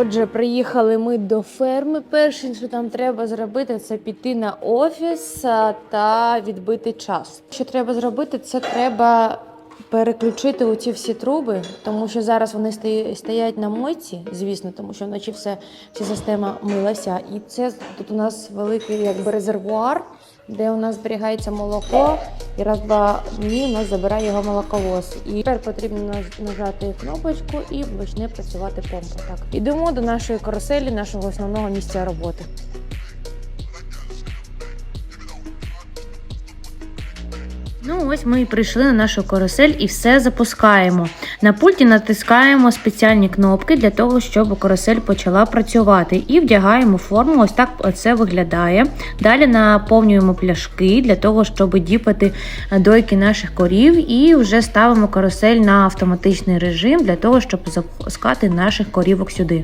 Отже, приїхали ми до ферми. Перше, що там треба зробити, це піти на офіс та відбити час. Що треба зробити, це треба переключити оці всі труби, тому що зараз вони стоять на мойці, звісно, тому що вночі все, вся система милася. І це тут у нас великий якби резервуар, де у нас зберігається молоко, і раз два дні у нас забирає його молоковоз. І тепер потрібно нажати кнопочку і почне працювати помпа. Так, ідемо до нашої каруселі, нашого основного місця роботи. Ну, ось ми і прийшли на нашу карусель і все запускаємо. На пульті натискаємо спеціальні кнопки для того, щоб карусель почала працювати. І вдягаємо форму. Ось так це виглядає. Далі наповнюємо пляшки для того, щоб діпати дойки наших корів, і вже ставимо карусель на автоматичний режим для того, щоб запускати наших корівок сюди.